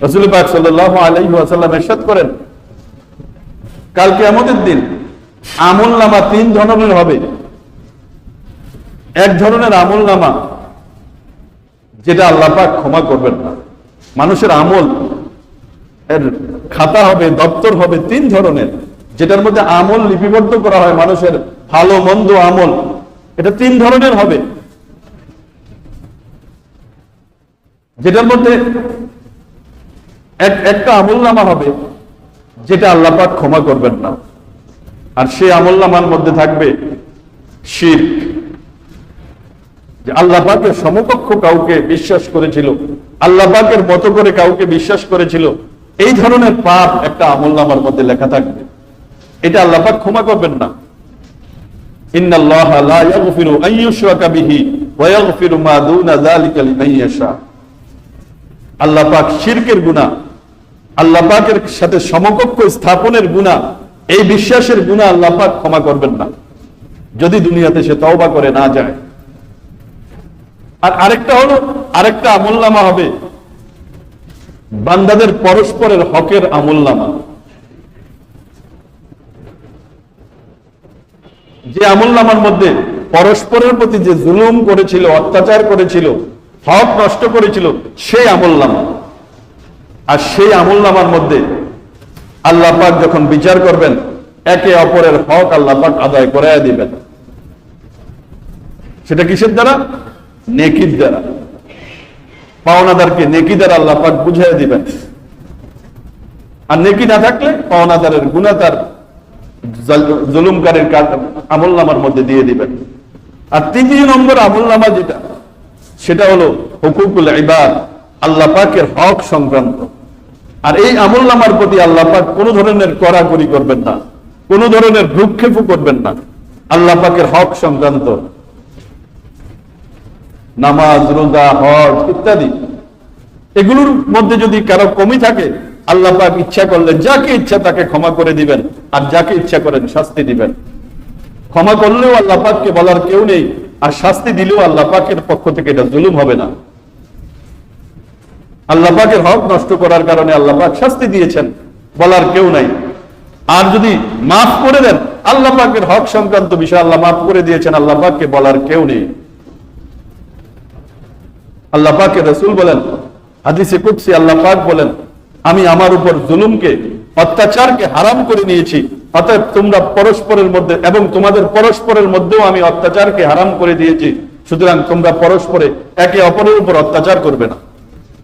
রসুল পাক সাল্লাহ আলাইহি ওয়াসাল্লাম এরশাদ করেন কালকে আমাদের দিন আমল নামা তিন ধরনের হবে। এক ধরনের আমল নামা যেটা আল্লাহ পাক ক্ষমা করবেন না। মানুষের আমল এর খাতা হবে, দপ্তর হবে, তিন ধরনের, যেটার মধ্যে আমল লিপিবদ্ধ করা হয় মানুষের, ভালো, মন্দ আমল। এটা তিন ধরনের হবে। যেটার মধ্যে এক একটা আমল নামা হবে, যেটা আল্লাহ পাক ক্ষমা করবেন না। আর সেই আমল নামার মধ্যে থাকবে শির্ক। যে আল্লাপাকের সমকক্ষ কাউকে বিশ্বাস করেছিল, আল্লাহ পাকের মতো করে কাউকে বিশ্বাস করেছিল, এই ধরনের পাপ একটা আমল নামার মধ্যে লেখা থাকবে। এটা আল্লাহ পাক ক্ষমা করবেন না। ইন্নাল্লাহ লা ইয়াগফিরু আন ইউশরাকা বিহি ওয়া ইয়াগফিরু মা দুনা যালিকা লিমান ইয়াশা। আল্লাহ পাক শিরকের গুনাহ আল্লাহ পাকের সাথে সমকক্ষ স্থাপনের গুনাহ এই বিশ্বাসের গুনাহ আল্লাহ পাক ক্ষমা করবেন না। যদি দুনিয়াতে সে তওবা করে না যায়। আর আরেকটা হলো, আরেকটা আমলনামা হবে। বান্দাদের পরস্পরের হকের আমলনামা। যে আমলনামার মধ্যে পরস্পরের প্রতি যে জুলুম করেছিল, অত্যাচার করেছিল, হক নষ্ট করেছিল, সেই আমলনামা। আর সেই আমলনামার মধ্যে আল্লাহ পাক যখন বিচার করবেন, একে অপরের হক আল্লাহ পাক আদায় করে দিবেন। সেটা কিসের দ্বারা? নেকির দ্বারা। পাওনাদারকে নেকি দ্বারা আল্লাহ পাক বুঝিয়ে দিবেন। আর নেকি না থাকলে পাওনাদারের গুণা তার জল- জুলুমকারীর আমল নামার মধ্যে দিয়ে দিবেন। আর তৃতীয় নম্বর আমল নামা যেটা, সেটা হলো হুকুকুল ইবাদ, আল্লাহ পাকের হক সংক্রান্ত। আর এই আমল নামার প্রতি আল্লাহ পাক কোনো ধরনের কড়াকড়ি করবেন না, কোনো ধরনের ভ্রুক্ষেপও করবেন না। আল্লাহ পাকের হক সংক্রান্ত নামাজ, রোজা, হজ ইত্যাদি, এগুলোর মধ্যে যদি কারও কমি থাকে, আল্লাহ পাক ইচ্ছা করলে যাকে ইচ্ছা তাকে ক্ষমা করে দিবেন, আর যাকে ইচ্ছা করেন শাস্তি দিবেন। ক্ষমা করলেও আল্লাহ পাককে বলার কেউ নেই, আর শাস্তি দিলেও আল্লাহ পাকের পক্ষ থেকে এটা জুলুম হবে না। আল্লাহ পাকের হক নষ্ট করার কারণে আল্লাপাক শাস্তি দিয়েছেন, বলার কেউ নাই। আর যদি মাফ করে দেন, আল্লাহ পাকের হক সংক্রান্ত বিষয় আল্লাহ মাফ করে দিয়েছেন, আল্লাহ পাককে বলার কেউ নেই। আল্লাহ পাকে রসুল বলেন, হাদিসে কুৎসি আল্লাহ পাক বলেন, আমি আমার উপর জুলুমকে, অত্যাচারকে হারাম করে নিয়েছি, অতএব তোমরা পরস্পরের মধ্যে এবং তোমাদের পরস্পরের মধ্যেও আমি অত্যাচারকে হারাম করে দিয়েছি, সুতরাং তোমরা পরস্পরে একে অপরের উপর অত্যাচার করবে না।